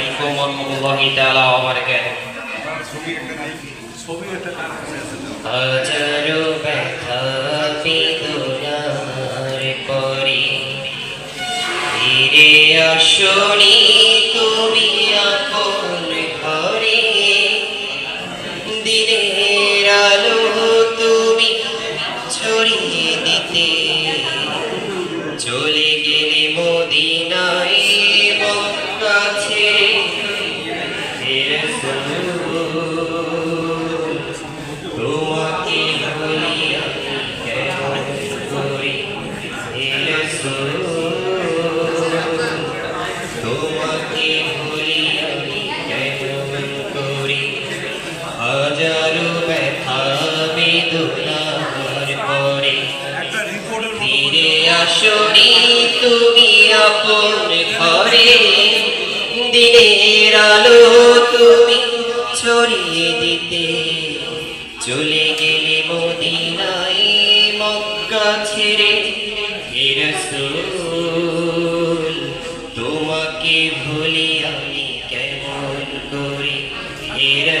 আলাইকুম ওয়া রাহমাতুল্লাহি তাআলা ওয়া বারাকাতুহু। হাজারো ব্যথা বেদনার পরে ফিরে আসনি তুমি আপন ঘরে। চলে গেলে মদিনায় পরে ফিরে আসনি তুমি আপন ঘরে। দিনের আলো তুমি ছড়িয়ে দিতে। চলে গেলে মদিনায় মক্কা ছেড়ে তোমাকে ভুলি আমি কেমন করে? হে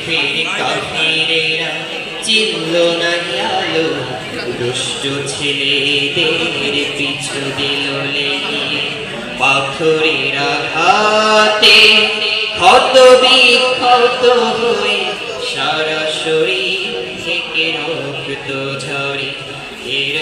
তাই ফের কাফিরেরা চিনল না আলো দুষ্ট ছেলেদের পিছু দিল লেলিয়ে পাথরের আঘাতে ক্ষত বিক্ষত হয়ে সারা শরীর থেকে রক্ত ঝরে। এর